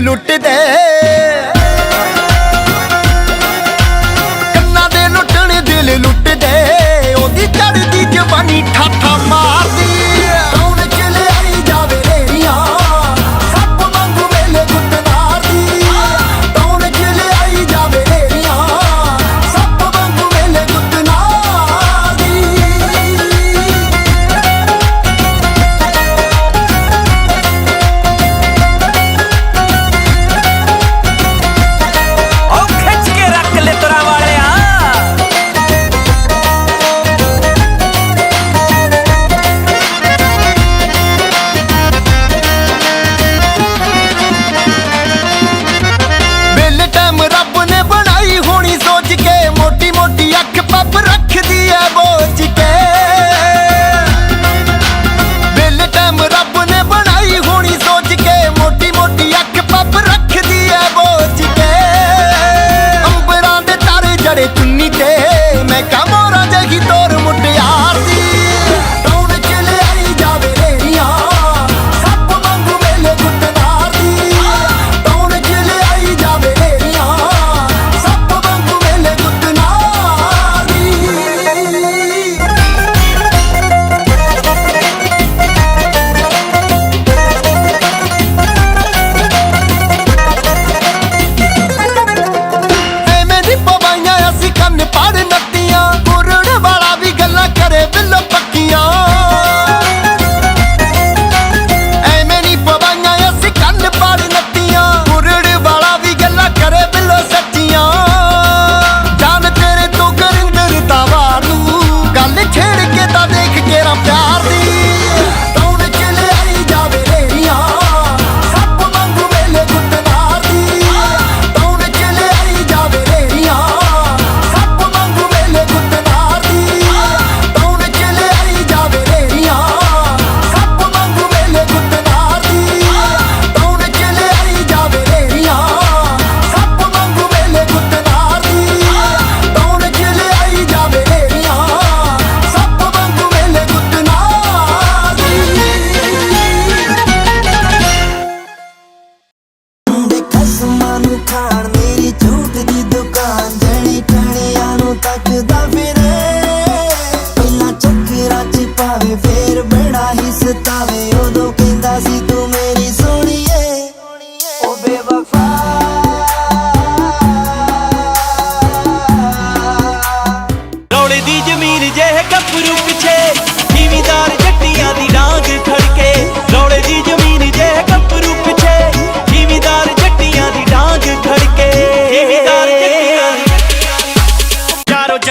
लुट दे। Come on.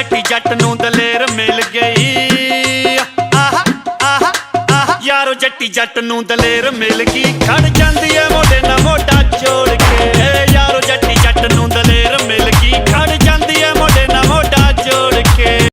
ਜੱਟੀ ਜੱਟ ਨੂੰ ਦਲੇਰ ਮਿਲ ਗਈ। ਆਹਾ ਆਹਾ ਆਹਾ, ਯਾਰੋ ਜੱਟੀ ਜੱਟ ਨੂੰ ਦਲੇਰ ਮਿਲ ਗਈ। ਖੜ ਜਾਂਦੀ ਐ